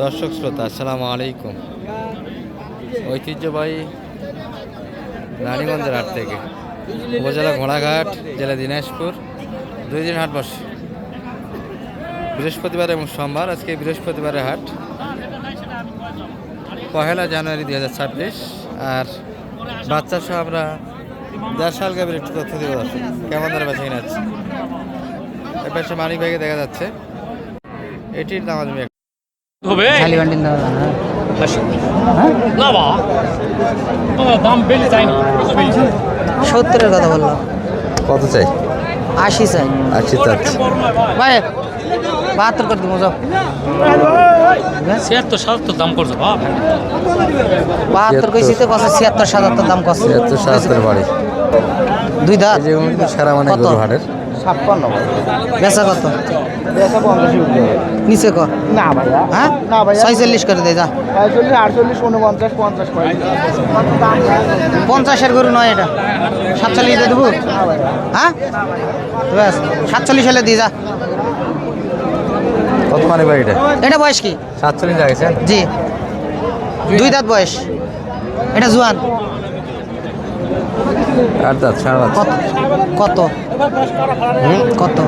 দর্শক শ্রোতা, আসসালামু আলাইকুম। ঐতিহ্যবাহী রানীগঞ্জের হাট থেকে। উপজেলা ঘোড়াঘাট, জেলা দিনাজপুর। দুই দিন হাট বসে। বৃহস্পতিবার এবং সোমবার, আজকে বৃহস্পতিবারের হাট। পহেলা জানুয়ারি দুই হাজার ছাব্বিশ। আর বাচ্চা সহ আমরা দেড় সাল গাভীর একটু তথ্য দেবো কেমন ধরে বেছে কিনে যাচ্ছে এর পাশে মানিক ব্যাগে দেখা যাচ্ছে। এটির দাম আমি হবে খালি বান্ডিল দাও না। বা। দাম বেশি চাই না। সত্তরের কথা বললাম কত চাই? আশি চাই। আশি চাচ্ছি ভাই। বাহাত্তর করে দিব যাও। ছিয়াত্তর সাতাত্তর দাম করছে বাহাত্তর কইছি তো কত ছিয়াত্তর সাতাত্তর দাম কত ছিয়াত্তর সাতাত্তর বাড়ি। দুই দাঁত। এই যে কিন্তু সারা মানে কত? বেচা কত নিচে ক? না ভাইয়া। হ্যাঁ? না ভাইয়া। ছয়চল্লিশ করে দে যা। ছয়চল্লিশ আটচল্লিশ উনপঞ্চাশ পঞ্চাশ পঞ্চাশের গরু নয় এটা। সাতচল্লিশ দিয়ে দেবো? হ্যাঁ? ব্যাস সাতচল্লিশ হলে দিয়ে যা। কত মানে ভাই এটা? এটা বয়স কি? সাতচল্লিশ জি। দুই দাঁত বয়স। এটা জুয়ান। আট দাঁত, সাড়ে দাঁত। কত? কত? কত?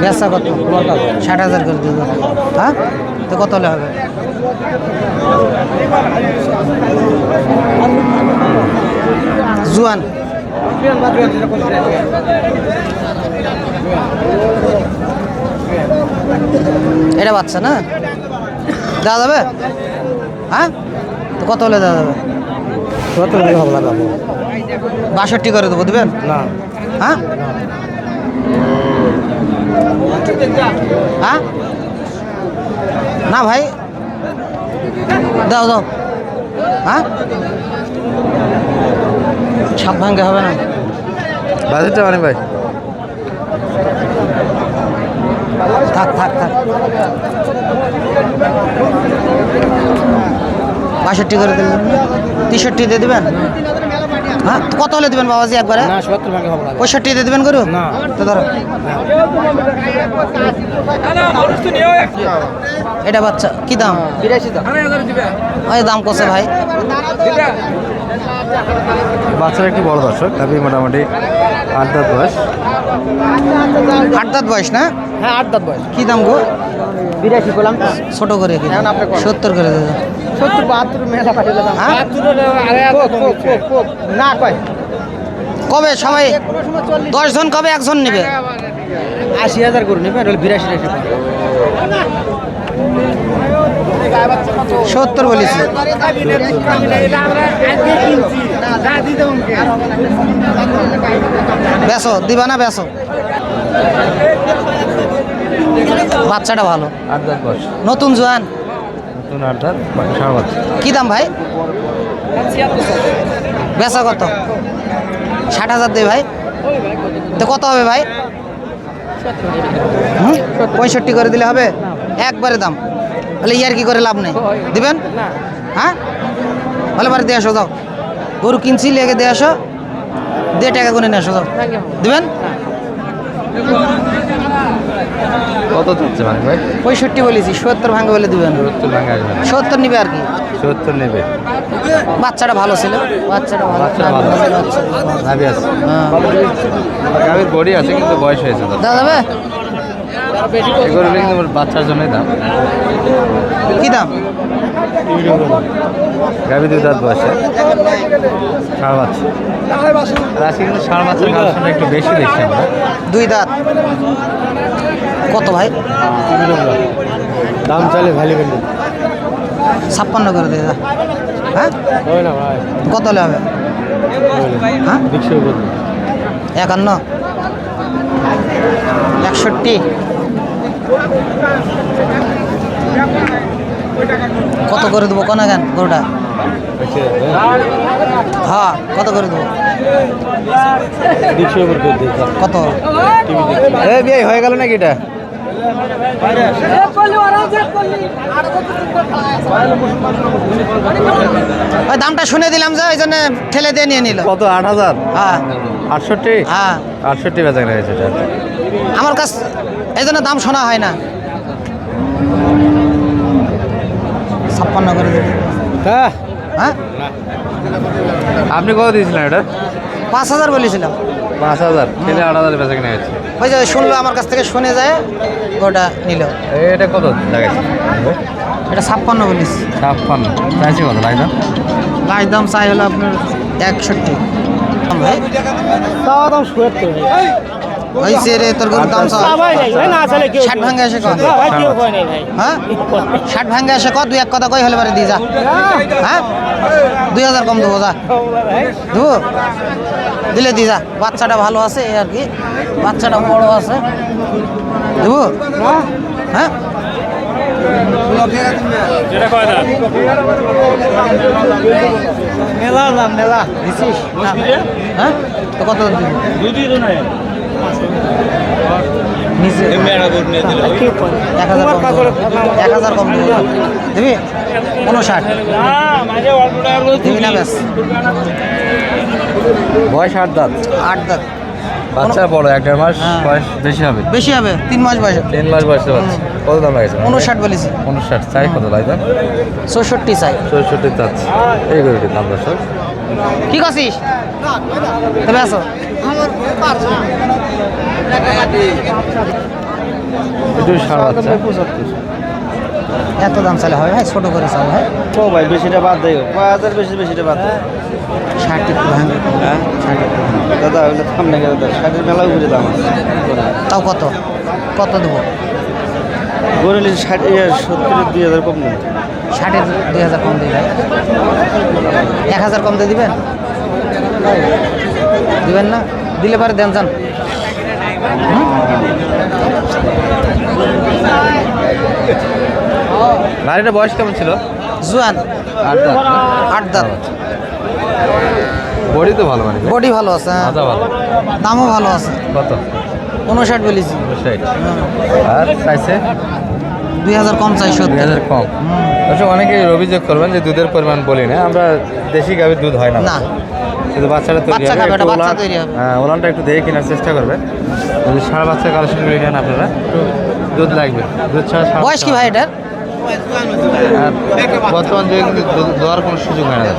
বেচা কত? ষাট হাজার করে দিব। হ্যাঁ? তো কত হলে হবে? জুয়ান। এটা বাচ্চা না? দেওয়া যাবে? হ্যাঁ? তো কত হলে দেওয়া যাবে? কত বাষট্টি করে দেবো দেবেন? না। হ্যাঁ? হ্যাঁ? না ভাই। দাও দাও। হ্যাঁ? ছাপ ভাঙ্গে হবে না। বাজেটটা মানে ভাই। থাক থাক থাক। বাষট্টি করে দিলেন। তেষট্টি দিয়ে দেবেন? হ্যাঁ তো কত হলে দেবেন বাবাজি একবারে? পঁয়ষট্টি দিয়ে দেবেন গরু? না। তো ধরো। এটা বাচ্চা কি দাম? ওই দাম কষে ভাই। বাচ্চারা একটু বড় দর্শক আমি মোটামুটি আট বয়স। আট দাঁত বয়স না? হ্যাঁ আট দাঁত বয়স। কি দাম গো? বিরাশি করলাম তো। ছোট করে কি? এখন সত্তর করে দেবে সত্তর বাহাত্তর মেলা পাঠিয়ে দিলাম হ্যাঁ? না কয়। কবে? সবাই দশ জন কবে? একজন নেবে? আশি হাজার করে নেবে নাহলে বিরাশি সত্তর বলেছি বেসো দিবা না বেসো বাচ্চাটা ভালো। নতুন জোয়ান। কি দাম ভাই? বেচা কত? ষাট হাজার দে ভাই। তো কত হবে ভাই? হুম? পঁয়ষট্টি করে দিলে হবে? একবারে দাম। তাহলে ইয়ার কি করে লাভ নেই? দিবেন? হ্যাঁ? ভালো বাড়ি দিয়ে আসো যাও। গরু কিনছি লেগে দিয়ে আসো। দিয়ে টাকা গুনে নিয়ে আসো যাও। দিবেন? কত চাচ্ছে মানে ভাই? পঁয়ষট্টি বলেছি সত্তর ভাঙে বলে দিবেন। সত্তর নিবে আর কি? সত্তর নেবে। বাচ্চাটা ভালো ছিল। বাচ্চাটা ভালো। বাচ্চা ভালো। আছে। হ্যাঁ। গাভীর বডি আছে কিন্তু বয়স হয়েছে। দাদা এগুলো কিন্তু বাচ্চার জন্যই দাম। কি দাম? গাভী দুই দাঁত বয়সে। ষাঁড় বাচ্চা আর আজকে কিন্তু ষাঁড় বাচ্চার কালেকশনটা একটু বেশি দেখছি আমরা। দুই দাঁত। কত ভাই? দাম চালে ভ্যালি ভ্যালি ছাপ্পান্ন করে দিয়ে যা। হ্যাঁ? কত হলে হবে? হ্যাঁ? একান্ন। একষট্টি। কত করে দেবো? কোন গান গরুটা? হ্যাঁ কত করে দেবো? কত? এ বিয়ে হয়ে গেল নাকি এটা? দামটা শুনে দিলাম যে ওই জন্য ঠেলে দিয়ে নিয়ে নিল। কত আট হাজার? হ্যাঁ। আটষট্টি? হ্যাঁ। আটষট্টি বেচা এটা? আমার কাছ এই জন্য দাম শোনা হয় না। ছাপ্পান্ন করে দিবি। হ্যাঁ। হ্যাঁ? আপনি কত দিয়েছিলেন এটা? পাঁচ হাজার বলেছিলাম। পাঁচ হাজার। ছেলে আট হাজার বেচা কিনে গেছে ওই যে শুনলো আমার কাছ থেকে শুনে যায় ওটা নিল। এটা কত লাগাইছে? এটা ছাপ্পান্ন বলিস ছাপ্পান্ন। চাইছি কত? লাশ দাম? চাই হলো আপনার একষট্টি। ভাই? তাও দাম হয়েছে রে তোর গরুর দাম চাও ষাট ভাঙ্গে এসে কত হ্যাঁ? ষাট ভাঙ্গে এসে কত দুই এক কথা কই হলে পারে দিয়ে যা। হ্যাঁ? দুই হাজার কম দেবো যা। দেবো? দিলে দিয়ে যা। বাচ্চাটা ভালো আছে এই আর কি। বাচ্চাটা বড় আছে। দেবো? হ্যাঁ? মেলা মেলা। হ্যাঁ? তো কত নিচে এক হাজার কম এক হাজার কম দিবি উনষাট দিবি না ব্যাস। বয়স আট দাঁত। আট দাঁত। বাচ্চা বড় এক দেড় মাস হ্যাঁ। বয়স বেশি হবে? বেশি হবে তিন মাস বয়স তিন মাস বয়সে বাচ্চা কত দাম লাগেছে? উনষাট বলেছি। উনষাট চাই কত চৌষট্টি চাই। চৌষট্টি চাচ্ছে। এই গরুটির দাম দর্শক। কি করছিস তবে আসো একটু সার বাচ্চা। এত দাম চালে হবে? ভাই ছোট করে চাও ভাই ও ভাই বেশিটা বাদ দেয় পাঁচ হাজার বেশি বেশিটা বাদ দেয় ষাট একটু ভাঙবে হ্যাঁ? ষাট দাদা ওগুলো থাম না দাদা ষাটের মেলা ঘুরে দাম আছে। তাও কত? কত দেবো? গরুলি ষাট ইয়ে, সত্তরের দুই হাজার কম নেই ষাটের দুই হাজার কম দিয়ে ভাই এক হাজার কম দিয়ে দিবেন? দিবেন না? দিলে পারে দেন যান। গাড়িটা বয়স কেমন ছিল? জুয়ান। আট দাঁত। আট দাঁত। বডি তো ভালো মানে? বডি ভালো আছে হ্যাঁ। ভালো। দামও ভালো আছে। কত? উনষাট বলেছি। আর চাইছে দুই হাজার কম চাই দুই সত্যি হাজার কম। অনেকেই অভিযোগ করবেন যে দুধের পরিমাণ বলি না। আমরা দেশি গাভীর দুধ হয় না। না। শুধু বাচ্চাটা তৈরি হবে একটু বাচ্চা তৈরি হবে। হ্যাঁ ওলানটা একটু দেখে কেনার চেষ্টা করবে। যদি সারা বাচ্চা কালেকশনগুলি নেন আপনারা দুধ লাগবে। দুধ ছাড়া বয়স কি ভাই এটার? বর্তমান যুগে কিন্তু দুধ দেওয়ার কোনো সুযোগ হয় না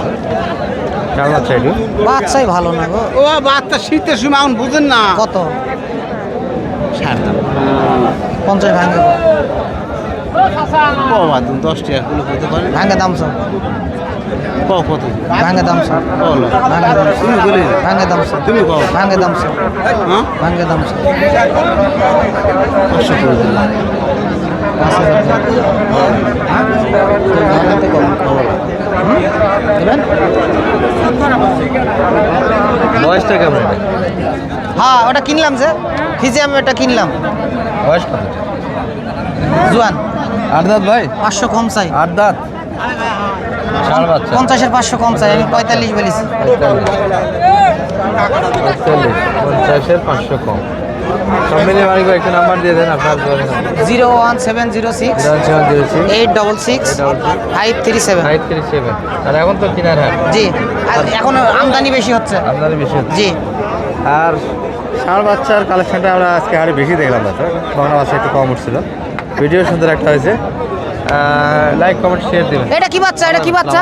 সারা বাচ্চা একটু বাচ্চাই ভালো না গো। ও বাচ্চা শীতের সময় এখন বুঝেন না। কত? পঞ্চাশ ভাঙে দশ টাকা হতে পারে। ভাঙে দাম সব। কও কত? ভাঙে দাম সব। ভাঙে দাম তুমি বলে ভাঙে দাম সব। তুমি কও ভাঙে দাম সব। হ্যাঁ? ভাঙে দাম সব। পাঁচশো করে দিলাম। পাঁচ বয়সটা কেমন? হ্যাঁ ওটা কিনলাম যে। ফিজে আমি ওটা কিনলাম। বয়স কত? জুয়ান। আট দাঁত ভাই? পাঁচশো কম চাই। আট দাঁত? পঞ্চাশের পাঁচশো কম চাই আমি পঁয়তাল্লিশ বলেছি। পঞ্চাশের পাঁচশো কম। একটা নাম্বার দিয়ে দেন আপনার zero one seven zero six zero eight double six five three seven. Five three seven. আর এখন তো কিনার হাট। জি আর এখন আমদানি বেশি হচ্ছে। আপনাদের বেশি হচ্ছে। জি। আর ষাঁড় বাচ্চার কালেকশনটা আমরা আজকে আরও বেশি দেখলাম বাংলা বাচ্চা একটু কম উঠছিল। ভিডিও সুন্দর একটা হয়েছে। লাইক কমেন্ট শেয়ার দেবেন। এটা কি বাচ্চা? এটা কি বাচ্চা।